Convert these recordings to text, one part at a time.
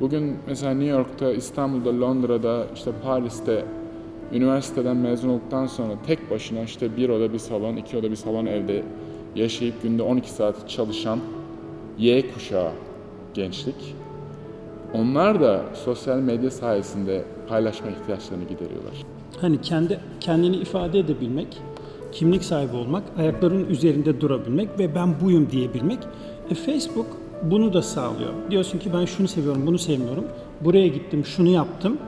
Bugün mesela New York'ta, İstanbul'da, Londra'da, işte Paris'te üniversiteden mezun olduktan sonra tek başına işte bir oda bir salon, iki oda bir salon evde yaşayıp günde 12 saat çalışan Y kuşağı gençlik. Onlar da sosyal medya sayesinde paylaşma ihtiyaçlarını gideriyorlar. Hani kendi kendini ifade edebilmek, kimlik sahibi olmak, ayaklarının üzerinde durabilmek ve ben buyum diyebilmek. E, Facebook bunu da sağlıyor. Diyorsun ki ben şunu seviyorum, bunu sevmiyorum. Buraya gittim, şunu yaptım.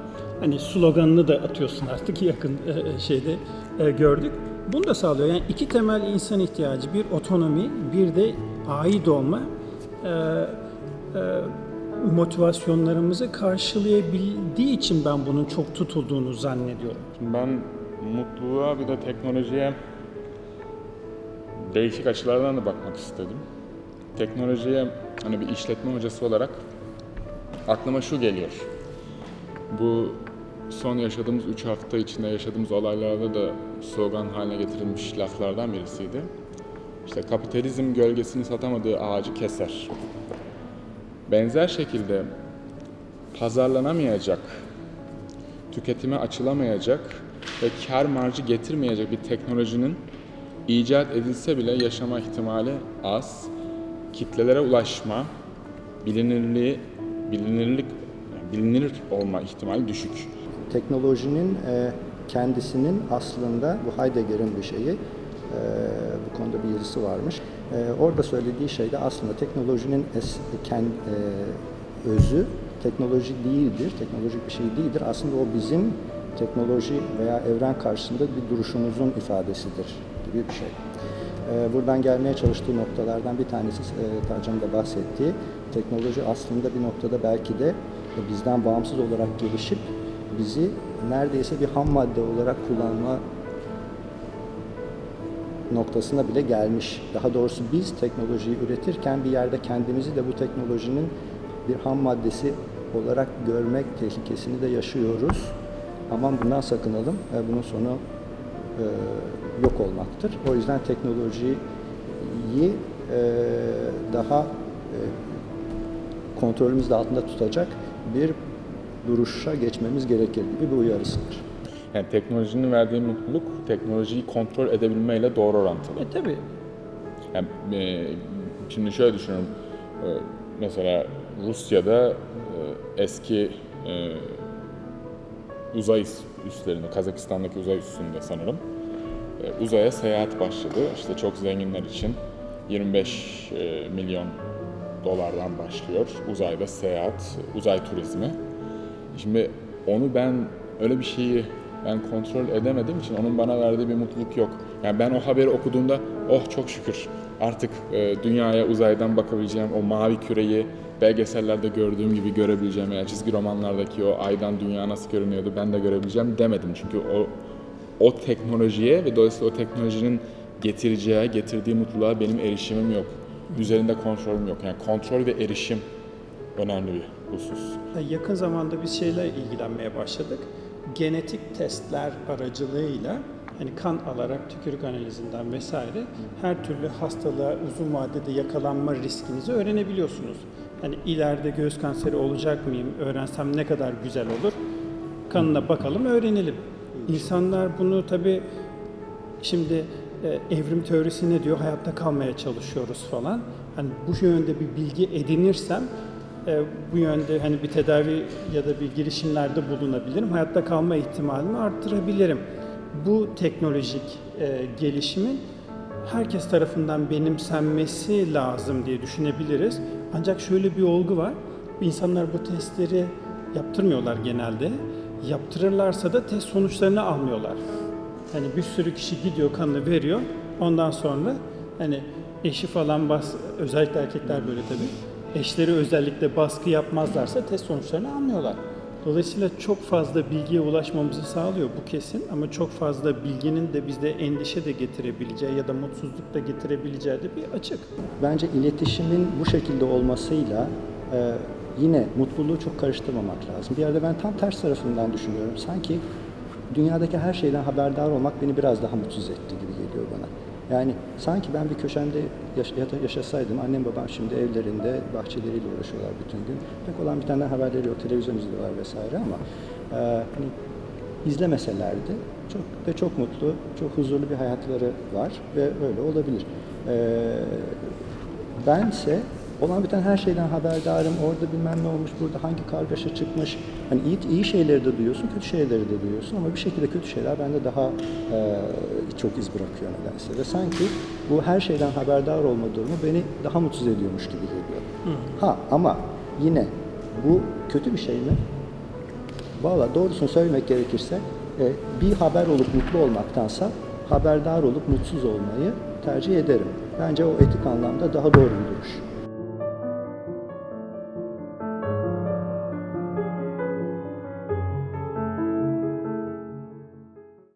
Hani sloganını da atıyorsun artık yakın e, şeyde e, gördük. Bunu da sağlıyor. Yani iki temel insan ihtiyacı. Bir otonomi, bir de ait olma. E, e, motivasyonlarımızı karşılayabildiği için ben bunun çok tutulduğunu zannediyorum. Ben mutluluğa bir de teknolojiye değişik açılardan da bakmak istedim. Teknolojiye hani bir işletme hocası olarak aklıma şu geliyor. Bu son yaşadığımız 3 hafta içinde yaşadığımız olaylarda da slogan haline getirilmiş laflardan birisiydi. İşte kapitalizm gölgesini satamadığı ağacı keser. Benzer şekilde pazarlanamayacak tüketime açılamayacak ve kar marjı getirmeyecek bir teknolojinin icat edilse bile yaşama ihtimali az. Kitlelere ulaşma, bilinirliği, bilinirlik, bilinir olma ihtimali düşük. teknolojinin e, kendisinin aslında bu Heidegger'in bir şeyi, e, bu konuda bir yazısı varmış. E, orada söylediği şey de aslında teknolojinin es, ken, e, özü teknoloji değildir, teknolojik bir şey değildir. Aslında o bizim teknoloji veya evren karşısında bir duruşumuzun ifadesidir gibi bir şey. E, buradan gelmeye çalıştığı noktalardan bir tanesi e, Tacan'ın da bahsettiği teknoloji aslında bir noktada belki de bizden bağımsız olarak gelişip bizi neredeyse bir ham madde olarak kullanma noktasına bile gelmiş. Daha doğrusu biz teknolojiyi üretirken bir yerde kendimizi de bu teknolojinin bir ham maddesi olarak görmek tehlikesini de yaşıyoruz. Aman bundan sakınalım. E, Bunun sonu e, yok olmaktır. O yüzden teknolojiyi e, daha e, kontrolümüz altında tutacak bir duruşa geçmemiz gerekir gibi bir uyarısıdır. Yani teknolojinin verdiği mutluluk teknolojiyi kontrol edebilmeyle doğru orantılı. E tabii Yani, e, şimdi şöyle düşünüyorum. E, mesela Rusya'da e, eski e, uzay üslerinde, Kazakistan'daki uzay üssünde sanırım e, uzaya seyahat başladı. İşte çok zenginler için 25 e, milyon dolardan başlıyor uzayda seyahat, uzay turizmi. Şimdi onu ben öyle bir şeyi ben kontrol edemediğim için onun bana verdiği bir mutluluk yok. Yani ben o haberi okuduğumda oh çok şükür artık e, dünyaya uzaydan bakabileceğim o mavi küreyi belgesellerde gördüğüm gibi görebileceğim veya çizgi romanlardaki o aydan dünya nasıl görünüyordu ben de görebileceğim demedim. Çünkü o o teknolojiye ve dolayısıyla o teknolojinin getireceği, getirdiği mutluluğa benim erişimim yok. Üzerinde kontrolüm yok. Yani kontrol ve erişim önemli bir husus. Yakın zamanda biz şeyle ilgilenmeye başladık. Genetik testler aracılığıyla hani kan alarak tükürük analizinden vesaire her türlü hastalığa uzun vadede yakalanma riskinizi öğrenebiliyorsunuz. Hani ileride göğüs kanseri olacak mıyım? Öğrensem ne kadar güzel olur. Kanına bakalım, öğrenelim. İnsanlar bunu tabii Şimdi e, evrim teorisi ne diyor? Hayatta kalmaya çalışıyoruz falan. Hani bu yönde bir bilgi edinirsem e, bu yönde hani bir tedavi ya da bir girişimlerde bulunabilirim. Hayatta kalma ihtimalimi arttırabilirim. Bu teknolojik e, gelişimin herkes tarafından benimsenmesi lazım diye düşünebiliriz. Ancak şöyle bir olgu var. İnsanlar bu testleri yaptırmıyorlar genelde. Yaptırırlarsa da test sonuçlarını almıyorlar. Hani bir sürü kişi gidiyor kanını veriyor. Ondan sonra hani eşi falan bas, özellikle erkekler böyle tabii. Eşleri özellikle baskı yapmazlarsa test sonuçlarını almıyorlar. Dolayısıyla çok fazla bilgiye ulaşmamızı sağlıyor bu kesin ama çok fazla bilginin de bizde endişe de getirebileceği ya da mutsuzluk da getirebileceği de bir açık. Bence iletişimin bu şekilde olmasıyla e, yine mutluluğu çok karıştırmamak lazım. Bir yerde ben tam ters tarafından düşünüyorum. Sanki dünyadaki her şeyden haberdar olmak beni biraz daha mutsuz etti gibi. Yani sanki ben bir köşemde yaş- yaşasaydım, annem babam şimdi evlerinde bahçeleriyle uğraşıyorlar bütün gün. Pek olan bir tane haberleri yok, televizyon izliyorlar vesaire ama e, hani izlemeselerdi çok ve çok mutlu, çok huzurlu bir hayatları var ve öyle olabilir. E, bense olan biten her şeyden haberdarım. Orada bilmem ne olmuş, burada hangi kargaşa çıkmış. Hani iyi, iyi şeyleri de duyuyorsun, kötü şeyleri de duyuyorsun ama bir şekilde kötü şeyler bende daha e, çok iz bırakıyor nedense. Ve sanki bu her şeyden haberdar olma durumu beni daha mutsuz ediyormuş gibi geliyor. Ha ama yine bu kötü bir şey mi? Valla doğrusunu söylemek gerekirse e, bir haber olup mutlu olmaktansa haberdar olup mutsuz olmayı tercih ederim. Bence o etik anlamda daha doğru bir duruş.